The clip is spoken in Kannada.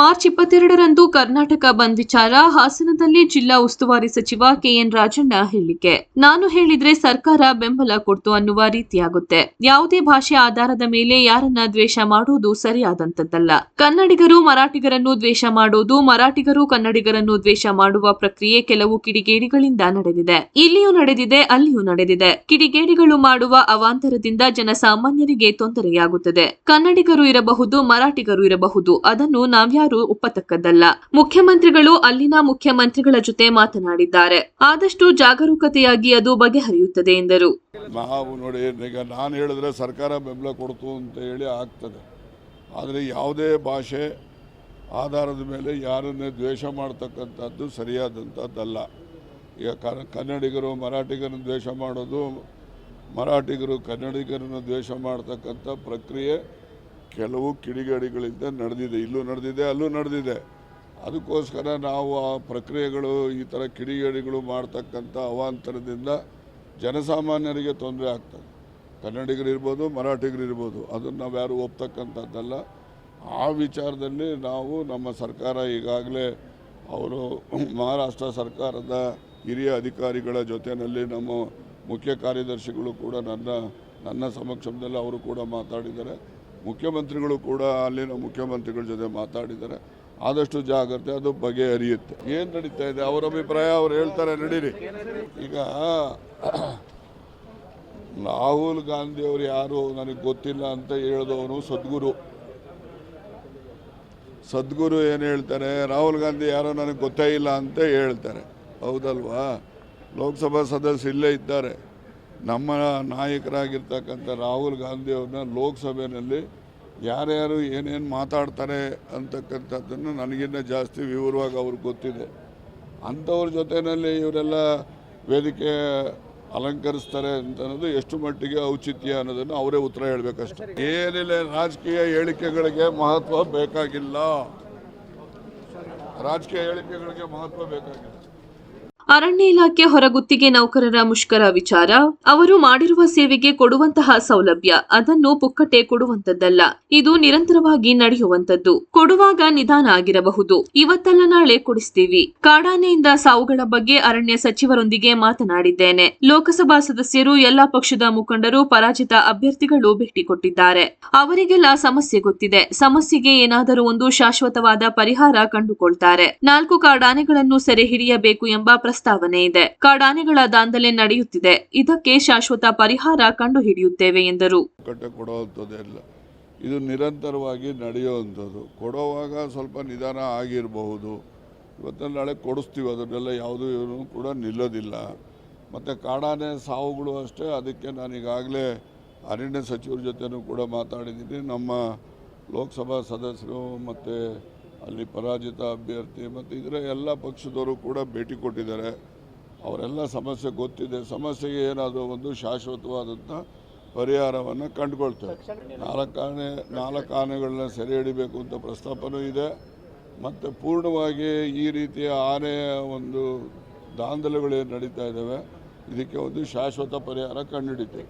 ಮಾರ್ಚ್ ಇಪ್ಪತ್ತೆರಡರಂದು ಕರ್ನಾಟಕ ಬಂದ್ ವಿಚಾರ, ಹಾಸನದಲ್ಲಿ ಜಿಲ್ಲಾ ಉಸ್ತುವಾರಿ ಸಚಿವ ಕೆಎನ್ ರಾಜಣ್ಣ ಹೇಳಿಕೆ. ನಾನು ಹೇಳಿದ್ರೆ ಸರ್ಕಾರ ಬೆಂಬಲ ಕೊಡ್ತು ಅನ್ನುವ ರೀತಿಯಾಗುತ್ತೆ. ಯಾವುದೇ ಭಾಷೆ ಆಧಾರದ ಮೇಲೆ ಯಾರನ್ನ ದ್ವೇಷ ಮಾಡೋದು ಸರಿಯಾದಂತದ್ದಲ್ಲ ಕನ್ನಡಿಗರು ಮರಾಠಿಗರನ್ನು ದ್ವೇಷ ಮಾಡೋದು, ಮರಾಠಿಗರು ಕನ್ನಡಿಗರನ್ನು ದ್ವೇಷ ಮಾಡುವ ಪ್ರಕ್ರಿಯೆ ಕೆಲವು ಕಿಡಿಗೇಡಿಗಳಿಂದ ನಡೆದಿದೆ. ಇಲ್ಲಿಯೂ ನಡೆದಿದೆ, ಅಲ್ಲಿಯೂ ನಡೆದಿದೆ. ಕಿಡಿಗೇಡಿಗಳು ಮಾಡುವ ಅವಾಂತರದಿಂದ ಜನಸಾಮಾನ್ಯರಿಗೆ ತೊಂದರೆಯಾಗುತ್ತದೆ. ಕನ್ನಡಿಗರು ಇರಬಹುದು, ಮರಾಠಿಗರು ಇರಬಹುದು. ಅದನ್ನು ನಾವ್ಯಾರು ಒಪ್ಪತಕ್ಕದ್ದಲ್ಲ ಮುಖ್ಯಮಂತ್ರಿಗಳು ಅಲ್ಲಿನ ಮುಖ್ಯಮಂತ್ರಿಗಳ ಜೊತೆ ಮಾತನಾಡಿದ್ದಾರೆ. ಆದಷ್ಟು ಜಾಗರೂಕತೆಯಾಗಿ ಅದು ಬಗೆಹರಿಯುತ್ತದೆ ಎಂದರು. ನಾವು ನೋಡಿ, ಈಗ ನಾನು ಹೇಳಿದ್ರೆ ಸರ್ಕಾರ ಬೆಂಬಲ ಕೊಡ್ತು ಅಂತ ಹೇಳಿ ಆಗ್ತದೆ. ಆದರೆ ಯಾವುದೇ ಭಾಷೆ ಆಧಾರದ ಮೇಲೆ ಯಾರನ್ನೇ ದ್ವೇಷ ಮಾಡ್ತಕ್ಕಂಥದ್ದು ಸರಿಯಾದಂಥದ್ದಲ್ಲ. ಈಗ ಕನ್ನಡಿಗರು ಮರಾಠಿಗರನ್ನು ದ್ವೇಷ ಮಾಡೋದು, ಮರಾಠಿಗರು ಕನ್ನಡಿಗರನ್ನು ದ್ವೇಷ ಮಾಡ್ತಕ್ಕಂಥ ಪ್ರಕ್ರಿಯೆ ಕೆಲವು ಕಿಡಿಗೇಡಿಗಳಿಂದ ನಡೆದಿದೆ. ಇಲ್ಲೂ ನಡೆದಿದೆ, ಅಲ್ಲೂ ನಡೆದಿದೆ. ಅದಕ್ಕೋಸ್ಕರ ನಾವು ಆ ಪ್ರಕ್ರಿಯೆಗಳು, ಈ ಥರ ಕಿಡಿಗೇಡಿಗಳು ಮಾಡ್ತಕ್ಕಂಥ ಅವಾಂತರದಿಂದ ಜನಸಾಮಾನ್ಯರಿಗೆ ತೊಂದರೆ ಆಗ್ತದೆ. ಕನ್ನಡಿಗರಿರ್ಬೋದು, ಮರಾಠಿಗರಿರ್ಬೋದು, ಅದನ್ನು ನಾವು ಯಾರು ಒಪ್ತಕ್ಕಂಥದ್ದಲ್ಲ. ಆ ವಿಚಾರದಲ್ಲಿ ನಾವು ನಮ್ಮ ಸರ್ಕಾರ ಈಗಾಗಲೇ ಅವರು ಮಹಾರಾಷ್ಟ್ರ ಸರ್ಕಾರದ ಹಿರಿಯ ಅಧಿಕಾರಿಗಳ ಜೊತೆಯಲ್ಲಿ ನಮ್ಮ ಮುಖ್ಯ ಕಾರ್ಯದರ್ಶಿಗಳು ಕೂಡ ನನ್ನ ನನ್ನ ಸಮಕ್ಷಮದಲ್ಲಿ ಅವರು ಕೂಡ ಮಾತಾಡಿದ್ದಾರೆ. ಮುಖ್ಯಮಂತ್ರಿಗಳು ಕೂಡ ಅಲ್ಲಿನ ಮುಖ್ಯಮಂತ್ರಿಗಳ ಜೊತೆ ಮಾತಾಡಿದ್ದಾರೆ. ಆದಷ್ಟು ಜಾಗ್ರತೆ, ಅದು ಬಗೆಹರಿಯುತ್ತೆ. ಏನು ನಡೀತಾ ಇದೆ? ಅವರ ಅಭಿಪ್ರಾಯ ಅವ್ರು ಹೇಳ್ತಾರೆ, ನಡೀರಿ. ಈಗ ರಾಹುಲ್ ಗಾಂಧಿ ಅವರು ಯಾರು ನನಗೆ ಗೊತ್ತಿಲ್ಲ ಅಂತ ಹೇಳಿದವನು ಸದ್ಗುರು. ಸದ್ಗುರು ಏನು ಹೇಳ್ತಾರೆ? ರಾಹುಲ್ ಗಾಂಧಿ ಯಾರೋ ನನಗೆ ಗೊತ್ತೇ ಇಲ್ಲ ಅಂತ ಹೇಳ್ತಾರೆ. ಹೌದಲ್ವಾ? ಲೋಕಸಭಾ ಸದಸ್ಯ ಇಲ್ಲೇ ಇದ್ದಾರೆ. ನಮ್ಮ ನಾಯಕರಾಗಿರ್ತಕ್ಕಂಥ ರಾಹುಲ್ ಗಾಂಧಿಯವ್ರನ್ನ ಲೋಕಸಭೆಯಲ್ಲಿ ಯಾರ್ಯಾರು ಏನೇನು ಮಾತಾಡ್ತಾರೆ ಅಂತಕ್ಕಂಥದ್ದನ್ನು ನನಗಿನ್ನ ಜಾಸ್ತಿ ವಿವರವಾಗಿ ಅವ್ರಿಗೆ ಗೊತ್ತಿದೆ. ಅಂಥವ್ರ ಜೊತೆಯಲ್ಲಿ ಇವರೆಲ್ಲ ವೇದಿಕೆ ಅಲಂಕರಿಸ್ತಾರೆ ಅಂತ ಅನ್ನೋದು ಎಷ್ಟು ಮಟ್ಟಿಗೆ ಔಚಿತ್ಯ ಅನ್ನೋದನ್ನು ಅವರೇ ಉತ್ತರ ಹೇಳಬೇಕಷ್ಟೆ. ಏನಿಲ್ಲ, ರಾಜಕೀಯ ಹೇಳಿಕೆಗಳಿಗೆ ಮಹತ್ವ ಬೇಕಾಗಿಲ್ಲ. ರಾಜಕೀಯ ಹೇಳಿಕೆಗಳಿಗೆ ಮಹತ್ವ ಬೇಕಾಗಿಲ್ಲ. ಅರಣ್ಯ ಇಲಾಖೆ ಹೊರಗುತ್ತಿಗೆ ನೌಕರರ ಮುಷ್ಕರ ವಿಚಾರ. ಅವರು ಮಾಡಿರುವ ಸೇವೆಗೆ ಕೊಡುವಂತಹ ಸೌಲಭ್ಯ, ಅದನ್ನು ಪುಕ್ಕಟೆ ಕೊಡುವಂತದ್ದಲ್ಲ ಇದು ನಿರಂತರವಾಗಿ ನಡೆಯುವಂತದ್ದು ಕೊಡುವಾಗ ನಿಧಾನ ಆಗಿರಬಹುದು. ಇವತ್ತಲ್ಲ ನಾಳೆ ಕೊಡಿಸ್ತೀವಿ. ಕಾಡಾನೆಯಿಂದ ಸಾವುಗಳ ಬಗ್ಗೆ ಅರಣ್ಯ ಸಚಿವರೊಂದಿಗೆ ಮಾತನಾಡಿದ್ದೇನೆ. ಲೋಕಸಭಾ ಸದಸ್ಯರು ಎಲ್ಲಾ ಪಕ್ಷದ ಮುಖಂಡರು, ಪರಾಜಿತ ಅಭ್ಯರ್ಥಿಗಳು ಭೇಟಿ ಕೊಟ್ಟಿದ್ದಾರೆ. ಅವರಿಗೆಲ್ಲ ಸಮಸ್ಯೆ ಗೊತ್ತಿದೆ. ಸಮಸ್ಯೆಗೆ ಏನಾದರೂ ಒಂದು ಶಾಶ್ವತವಾದ ಪರಿಹಾರ ಕಂಡುಕೊಳ್ತಾರೆ. ನಾಲ್ಕು ಕಾಡಾನೆಗಳನ್ನು ಸೆರೆ ಹಿಡಿಯಬೇಕು ಎಂಬ ಪ್ರಸ್ತಾವನೆ ಇದೆ. ಕಾಡಾನೆಗಳ ದಾಂಧಲೆ ನಡೆಯುತ್ತಿದೆ. ಇದಕ್ಕೆ ಶಾಶ್ವತ ಪರಿಹಾರ ಕಂಡು ಹಿಡಿಯುತ್ತೇವೆ ಎಂದರು ಇದು ನಿರಂತರವಾಗಿ ನಡೆಯುವಂಥದ್ದು. ಕೊಡುವಾಗ ಸ್ವಲ್ಪ ನಿಧಾನ ಆಗಿರಬಹುದು. ಇವತ್ತು ನಾಳೆ ಕೊಡಿಸ್ತೀವಿ. ಅದನ್ನೆಲ್ಲ ಯಾವುದೂ ಇವನು ಕೂಡ ನಿಲ್ಲೋದಿಲ್ಲ. ಮತ್ತು ಕಾಡಾನೆ ಸಾವುಗಳು ಅಷ್ಟೇ. ಅದಕ್ಕೆ ನಾನು ಈಗಾಗಲೇ ಅರಣ್ಯ ಸಚಿವರ ಜೊತೆನೂ ಕೂಡ ಮಾತಾಡಿದ್ದೀನಿ. ನಮ್ಮ ಲೋಕಸಭಾ ಸದಸ್ಯರು ಮತ್ತು ಅಲ್ಲಿ ಪರಾಜಿತ ಅಭ್ಯರ್ಥಿ ಮತ್ತು ಇದರ ಎಲ್ಲ ಪಕ್ಷದವರು ಕೂಡ ಭೇಟಿ ಕೊಟ್ಟಿದ್ದಾರೆ. ಅವರೆಲ್ಲ ಸಮಸ್ಯೆ ಗೊತ್ತಿದೆ. ಸಮಸ್ಯೆಗೆ ಏನಾದರೂ ಒಂದು ಶಾಶ್ವತವಾದಂಥ ಪರಿಹಾರವನ್ನು ಕಂಡುಕೊಳ್ತೇವೆ. ನಾಲ್ಕು ಆನೆ ನಾಲ್ಕು ಆನೆಗಳನ್ನ ಸೆರೆ ಹಿಡಿಬೇಕು ಅಂತ ಪ್ರಸ್ತಾಪನೂ ಇದೆ. ಮತ್ತು ಪೂರ್ಣವಾಗಿ ಈ ರೀತಿಯ ಆನೆಯ ಒಂದು ದಾಂಧಲೆಗಳೇನು ನಡೀತಾ ಇದ್ದಾವೆ ಇದಕ್ಕೆ ಒಂದು ಶಾಶ್ವತ ಪರಿಹಾರ ಕಂಡುಹಿಡಿತೇವೆ.